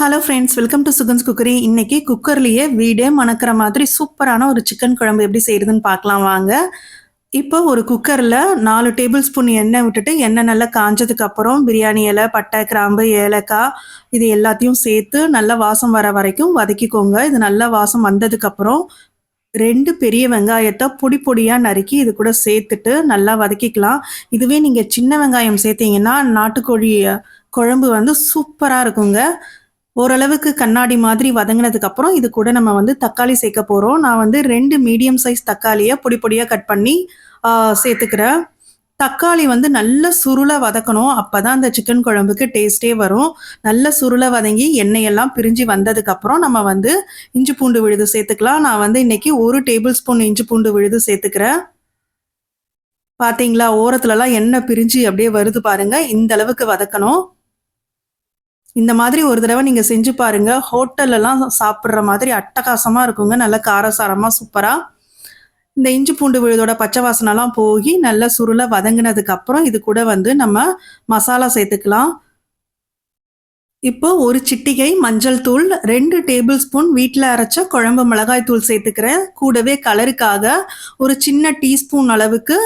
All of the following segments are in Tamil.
Hello friends welcome to Sugans cookery இன்னைக்கு குக்கர்லேயே வீடே மணக்கிற மாதிரி சூப்பரான ஒரு சிக்கன் குழம்பு எப்படி செய்யுதுன்னு பார்க்கலாம் வாங்க. இப்போ ஒரு குக்கரில் நாலு டேபிள் ஸ்பூன் எண்ணெய் விட்டுட்டு எண்ணெய் நல்லா காஞ்சதுக்கு அப்புறம் பிரியாணி இலை பட்டை கிராம்பு ஏலக்காய் இது எல்லாத்தையும் சேர்த்து நல்லா வாசம் வர வரைக்கும் வதக்கிக்கோங்க. இது நல்லா வாசம் வந்ததுக்கப்புறம் ரெண்டு பெரிய வெங்காயத்தை பொடி பொடியாக நறுக்கி இது கூட சேர்த்துட்டு நல்லா வதக்கிக்கலாம். இதுவே நீங்கள் சின்ன வெங்காயம் சேர்த்தீங்கன்னா நாட்டுக்கோழி குழம்பு வந்து சூப்பராக இருக்குங்க. ஓரளவுக்கு கண்ணாடி மாதிரி வதங்கினதுக்கு அப்புறம் இது கூட நம்ம வந்து தக்காளி சேர்க்க போகிறோம் நான் வந்து ரெண்டு மீடியம் சைஸ் தக்காளியை பொடி பொடியாக கட் பண்ணி சேர்த்துக்கிறேன். தக்காளி வந்து நல்ல சுருளை வதக்கணும். அப்போ தான் அந்த சிக்கன் குழம்புக்கு டேஸ்ட்டே வரும். நல்ல சுருளை வதங்கி எண்ணெயெல்லாம் பிரிஞ்சு வந்ததுக்கப்புறம் நம்ம வந்து இஞ்சி பூண்டு விழுது சேர்த்துக்கலாம். நான் வந்து இன்னைக்கு ஒரு டேபிள் ஸ்பூன் இஞ்சி பூண்டு விழுது சேர்த்துக்கிறேன். பார்த்தீங்களா ஓரத்துலலாம் எண்ணெய் பிரிஞ்சு அப்படியே வருது பாருங்க. இந்த அளவுக்கு வதக்கணும். இந்த மாதிரி ஒரு தடவை நீங்கள் செஞ்சு பாருங்க. ஹோட்டல்லலாம் சாப்பிட்ற மாதிரி அட்டகாசமாக இருக்குங்க. நல்ல காரசாரமாக சூப்பராக இந்த இஞ்சி பூண்டு விழுதோட பச்சை வாசனைலாம் போய் நல்லா சுருளை வதங்கினதுக்கு அப்புறம் இது கூட வந்து நம்ம மசாலா சேர்த்துக்கலாம். இப்போ ஒரு சிட்டிகை மஞ்சள் தூள் ரெண்டு டேபிள் ஸ்பூன் வீட்டில் அரைச்ச குழம்பு மிளகாய் தூள் சேர்த்துக்கிறேன். கூடவே கலருக்காக ஒரு சின்ன டீஸ்பூன் அளவுக்கு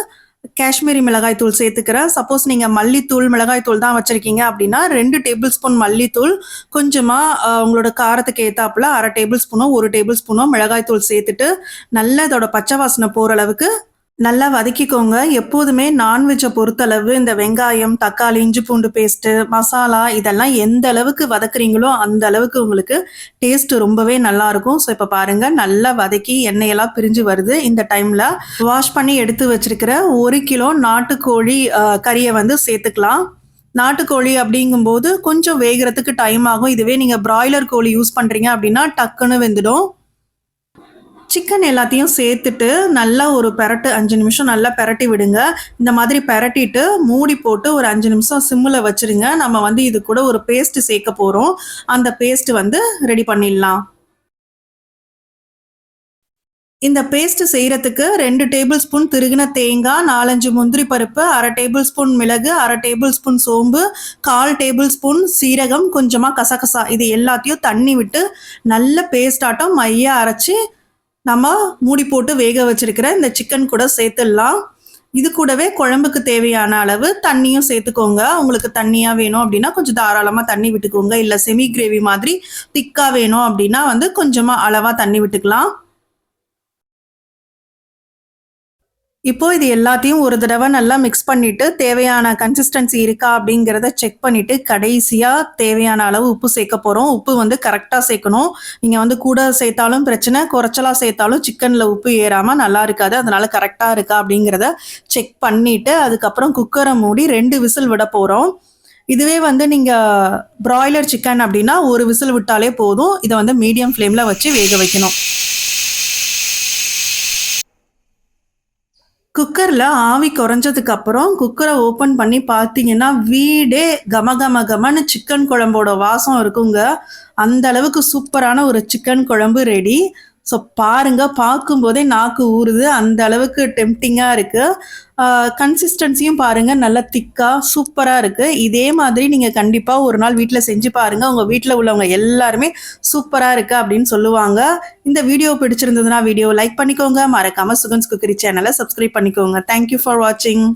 காஷ்மீரி மிளகாய் தூள் சேர்த்துக்கிறேன். சப்போஸ் நீங்கள் மல்லித்தூள் மிளகாய் தூள் தான் வச்சுருக்கீங்க அப்படின்னா ரெண்டு டேபிள் ஸ்பூன் மல்லித்தூள் கொஞ்சமாக உங்களோட காரத்துக்கு ஏற்றாப்புல அரை டேபிள் ஸ்பூனோ ஒரு டேபிள் ஸ்பூனோ மிளகாய் தூள் சேர்த்துட்டு நல்ல இதோட பச்சை வாசனை போகிற அளவுக்கு நல்லா வதக்கிக்கோங்க. எப்போதுமே நான்வெஜ்ஜை பொறுத்தளவு இந்த வெங்காயம் தக்காளி இஞ்சி பூண்டு பேஸ்ட்டு மசாலா இதெல்லாம் எந்த அளவுக்கு வதக்குறீங்களோ அந்த அளவுக்கு உங்களுக்கு டேஸ்ட் ரொம்பவே நல்லா இருக்கும். ஸோ இப்போ பாருங்க நல்லா வதக்கி எண்ணெயெல்லாம் பிரிஞ்சு வருது. இந்த டைம்ல வாஷ் பண்ணி எடுத்து வச்சிருக்கிற ஒரு கிலோ நாட்டுக்கோழி கறியை வந்து சேர்த்துக்கலாம். நாட்டுக்கோழி அப்படிங்கும்போது கொஞ்சம் வேகிறதுக்கு டைம் ஆகும். இதுவே நீங்கள் பிராய்லர் கோழி யூஸ் பண்ணுறீங்க அப்படின்னா டக்குன்னு வெந்துடும். சிக்கன் எல்லாத்தையும் சேர்த்துட்டு நல்லா ஒரு பெரட்டு அஞ்சு நிமிஷம் நல்லா பெரட்டி விடுங்க. இந்த மாதிரி பெரட்டிட்டு மூடி போட்டு ஒரு அஞ்சு நிமிஷம் சிம்மில் வச்சுருங்க. நம்ம வந்து இது கூட ஒரு பேஸ்ட் சேர்க்க போகிறோம் அந்த பேஸ்ட் வந்து ரெடி பண்ணிடலாம். இந்த பேஸ்ட் செய்கிறதுக்கு ரெண்டு டேபிள் ஸ்பூன் திருகின தேங்காய் நாலஞ்சு முந்திரி பருப்பு அரை டேபிள் ஸ்பூன் மிளகு அரை டேபிள் ஸ்பூன் சோம்பு கால் டேபிள் ஸ்பூன் சீரகம் கொஞ்சமாக கசகசா இது எல்லாத்தையும் தண்ணி விட்டு நல்ல பேஸ்டாட்டம் மையாக அரைச்சி நம்ம மூடி போட்டு வேக வச்சிருக்கிற இந்த சிக்கன் கூட சேர்த்துடலாம். இது கூடவே குழம்புக்கு தேவையான அளவு தண்ணியும் சேர்த்துக்கோங்க. உங்களுக்கு தண்ணியாக வேணும் அப்படின்னா கொஞ்சம் தாராளமாக தண்ணி விட்டுக்கோங்க. இல்லை செமி கிரேவி மாதிரி திக்காக வேணும் அப்படின்னா வந்து கொஞ்சமாக அளவாக தண்ணி விட்டுக்கலாம். இப்போ இது எல்லாத்தையும் ஒரு தடவை நல்லா மிக்ஸ் பண்ணிட்டு தேவையான கன்சிஸ்டன்சி இருக்கா அப்படிங்கிறத செக் பண்ணிட்டு கடைசியாக தேவையான அளவு உப்பு சேர்க்க போகிறோம் உப்பு வந்து கரெக்டாக சேர்க்கணும். நீங்கள் வந்து கூட சேர்த்தாலும் பிரச்சனை குறைச்சலாக சேர்த்தாலும் சிக்கனில் உப்பு ஏறாமல் நல்லா இருக்காது. அதனால கரெக்டாக இருக்கா அப்படிங்கிறத செக் பண்ணிட்டு அதுக்கப்புறம் குக்கரை மூடி ரெண்டு விசில் விட போகிறோம் இதுவே வந்து நீங்கள் ப்ராய்லர் சிக்கன் அப்படின்னா ஒரு விசில் விட்டாலே போதும். இதை வந்து மீடியம் ஃப்ளேமில் வச்சு வேக வைக்கணும். குக்கரில் ஆவி குறைஞ்சதுக்கு அப்புறம் குக்கரை ஓப்பன் பண்ணி பார்த்தீங்கன்னா வீடே கம கம கமன்னு சிக்கன் குழம்போட வாசம் இருக்குங்க. அந்த அளவுக்கு சூப்பரான ஒரு சிக்கன் குழம்பு ரெடி. ஸோ பாருங்க பார்க்கும்போதே நாக்கு ஊறுது. அந்த அளவுக்கு டெம்டிங்காக இருக்குது கன்சிஸ்டன்சியும் பாருங்கள் நல்லா திக்காக சூப்பராக இருக்குது இதே மாதிரி நீங்கள் கண்டிப்பாக ஒரு நாள் வீட்டில் செஞ்சு பாருங்கள் உங்கள் வீட்டில் உள்ளவங்க எல்லாருமே சூப்பராக இருக்குது அப்படின்னு சொல்லுவாங்க. இந்த வீடியோ பிடிச்சிருந்ததுன்னா வீடியோ லைக் பண்ணிக்கோங்க. மறக்காமல் சுகன்ஸ் குக்கரி சேனலை சப்ஸ்கிரைப் பண்ணிக்கோங்க. தேங்க்யூ ஃபார் வாட்சிங்